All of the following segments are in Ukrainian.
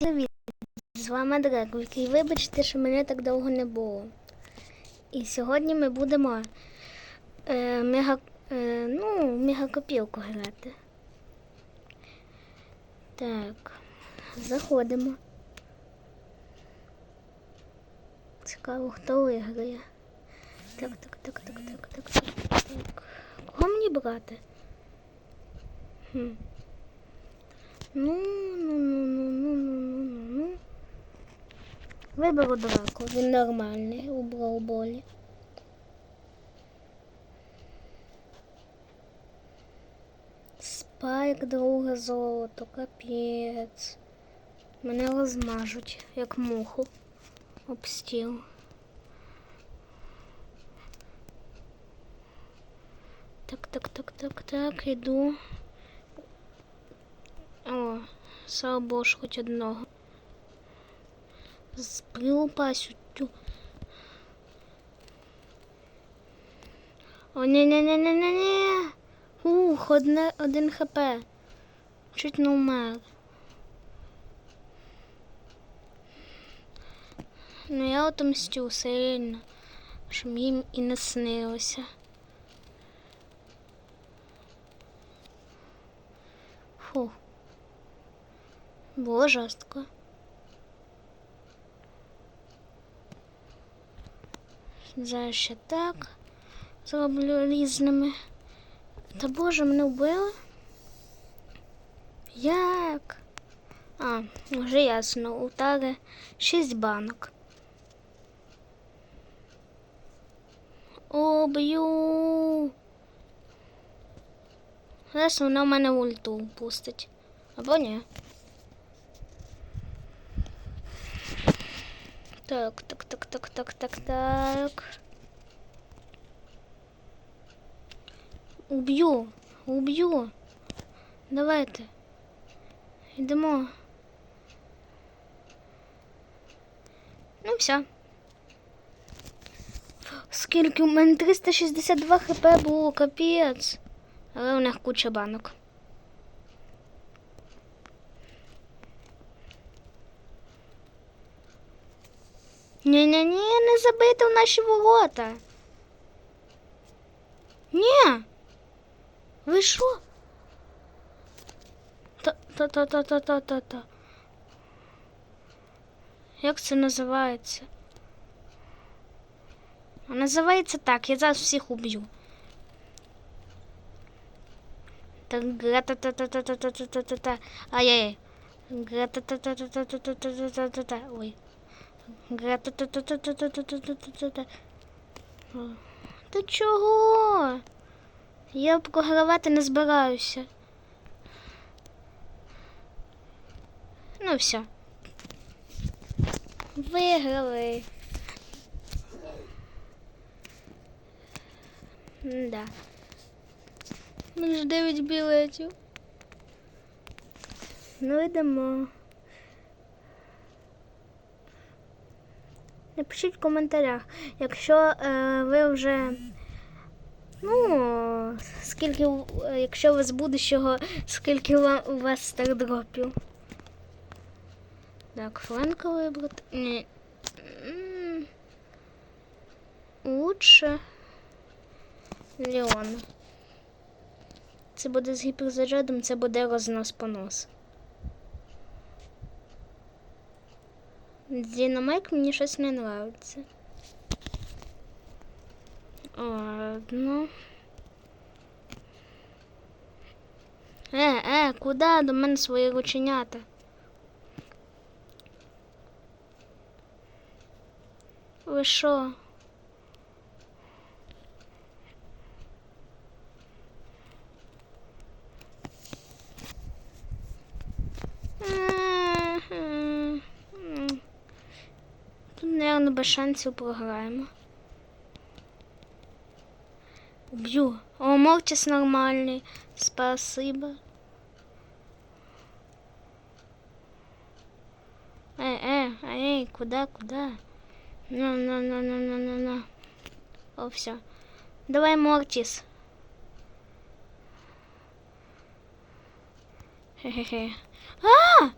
Привіт! З вами Дреквік і вибачте, що мене так довго не було. І сьогодні ми будемо е, мега, е, ну, мегакопілку грати. Так, заходимо. Цікаво, хто виграє. Так, так, так, так, так, так, так, так. Кого мені брати? Хм. Ну, ну, ну, ну, ну, ну, ну, ну. ну. Виберу драку. Він нормальний у броуболі. Спайк друге золото, капець. Мене розмажуть, як муху. Об стіл. Так, так, так, так, так, іду. О, слава ж хоч одного. З прилупасю. О, ні Ух, одне, один хп. Чуть не умер. Ну я отомстю сильно, щоб їм і не снилося. Було жорстко. Зараз ще так зроблю різними. Та боже, мене вбили? Як? А, вже ясно. У Тари шість банок. Об'ю. Зараз вона в мене ульту пустить. Або ні. Так, так, так, так, так, так, так. Уб'ю, уб'ю. Давайте. Йдемо. Ну, все. Скільки у мене 362 хп було, капець. Але у них куча банок. Ні-ні-ні, не забийте в наші ворота. Ні. Ви що? Та-та-та-та-та-та-та. Як це називається? А Називається так, я зараз всіх уб'ю. Так, гра-та-та-та-та-та-та-та-та-та. Ай-яй. Гра-та-та-та-та-та-та-та-та-та-та. Ой. Та чого? Я програвати не збираюся. Ну все. Виграли. Да. Між 9 білетів. Ну йдемо. Напишіть в коментарях, якщо е, ви вже. Ну, скільки, у- якщо ви з будущого, скільки у вас. Так, Франка вибрати. Ні. М, Лучше Леона. Це буде з гіперзарядом, це буде рознос понос. Динамайк мені щось не нравиться. Ладно. Е, е, куди до мене свої рученята? Ви що? без шансів програємо. Убью. О, Мортис нормальный. Спасибо. Эй, эй, эй, куда, куда? Ну, ну, ну, ну, ну, ну, ну. О, все. Давай, Мортис. Хе-хе-хе. А! А!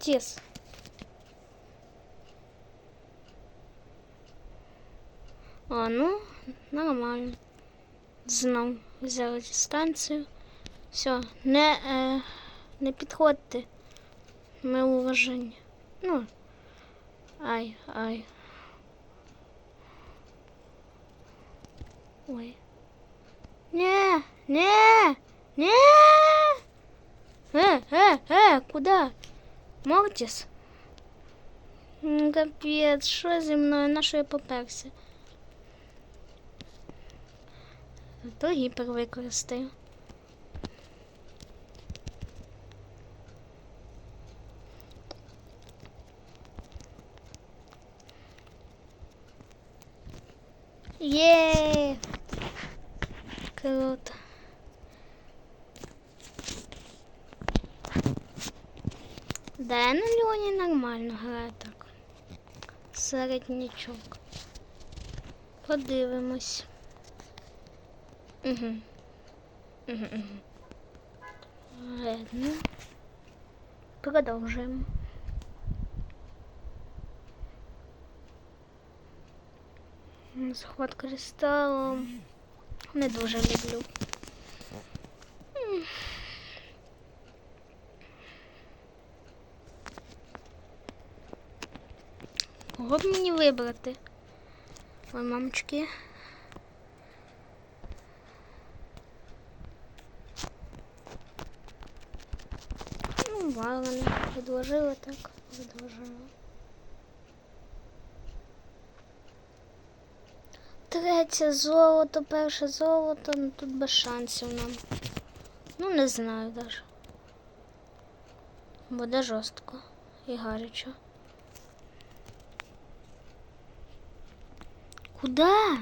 Мортис! А, ну, нормально. Знов взяли дистанцію. Все, не, е, не підходьте. Ми уваження. Ну. Ай, ай. Ой. Не, не, не. Э, э, э, куда? Мортис? М, Капець, що зі мною? На що я поперся? То гіпер використаю. Є! Круто. Да, на Леоні нормально граю так. Середнячок. Подивимось. Угу. Угу, угу. Продовжуємо. Захват кристалом. Не дуже люблю. Кого б мені вибрати? Ой, мамочки. Ну, ладно, предложила так, предложила. Третє золото, перше золото, ну тут без шансів нам. Ну, не знаю даже. Буде жорстко і гарячо. Куда?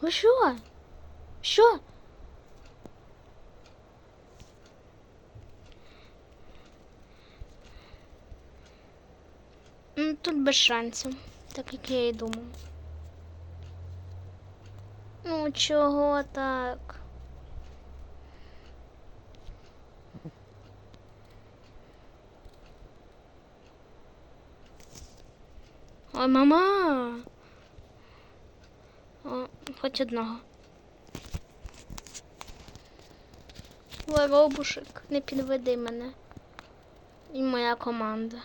Ви що? Що? Ну, тут без шансів, так як я і думав. Ну, чого так? Ой, мама. О, хоч одного. Воробушек, не підведи мене. І моя команда.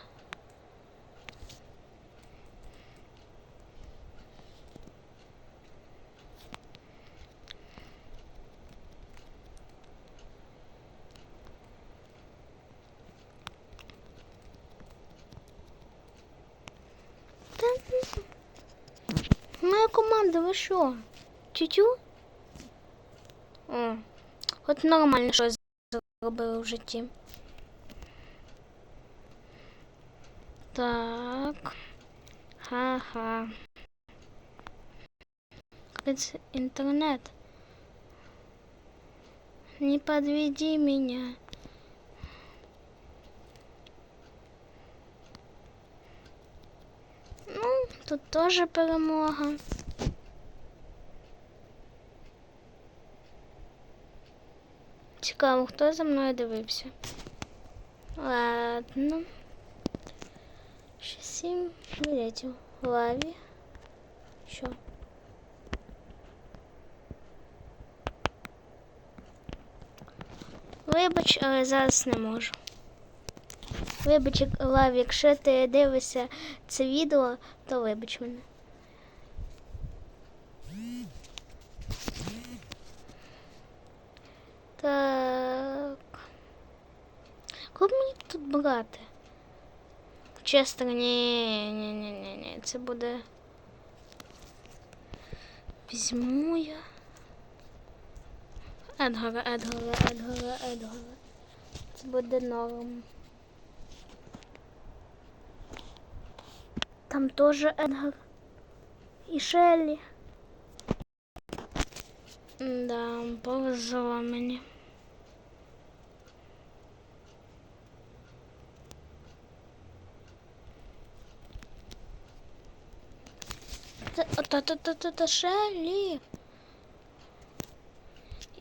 Команда, ви що? Тютю? О, от нормально щось зробили в житті. Так. Ха-ха. Капец, интернет. Не подведи меня. Ну, тут теж перемога. Цікаво, хто за мною дивився. Ладно. Ще сім білетів. Лаві. Що? Вибач, але зараз не можу. Вибач, Лаві, якщо ти дивишся це відео, то вибач мене. Так. Кого мені тут брати? Честер, ні, ні, ні, ні, ні, це буде. Візьму я. Едгара, Едгара, Едгара, Едгара. Це буде норм. Там теж Едгар. І Шеллі. Да, повезло мені. Та-та-та-та-та Шеллі.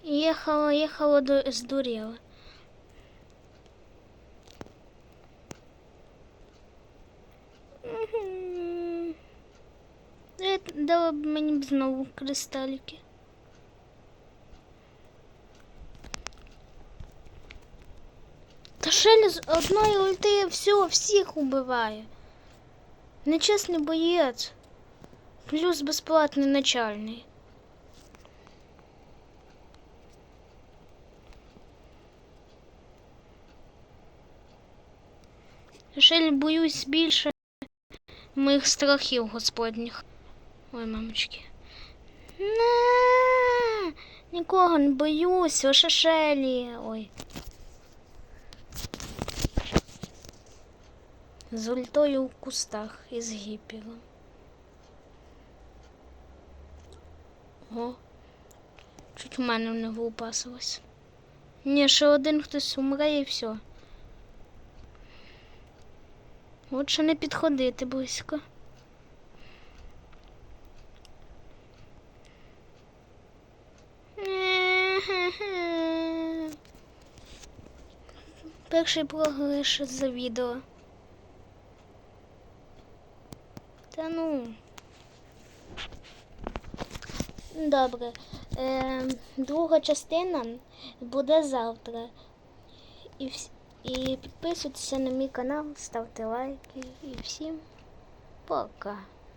Їхала, їхала, до- здуріла. Мгм. Е, Дала б мені б знову кристаліки. Та Шелі з одної ульти все, всіх убиває. Нечесний боєць. Плюс безплатний начальний. Шелі боюсь більше моїх страхів господніх. Ой, мамочки. На, нікого не боюсь, лише Шелі. Ой. З ультою у кустах із гіпілом. О, чуть в мене не влупасилось. Ні, ще один хтось умре і все. Лучше не підходити близько. Перший програш за відео. Та ну. Добре. Е, друга частина буде завтра. І, вс- і підписуйтеся на мій канал, ставте лайки і всім пока.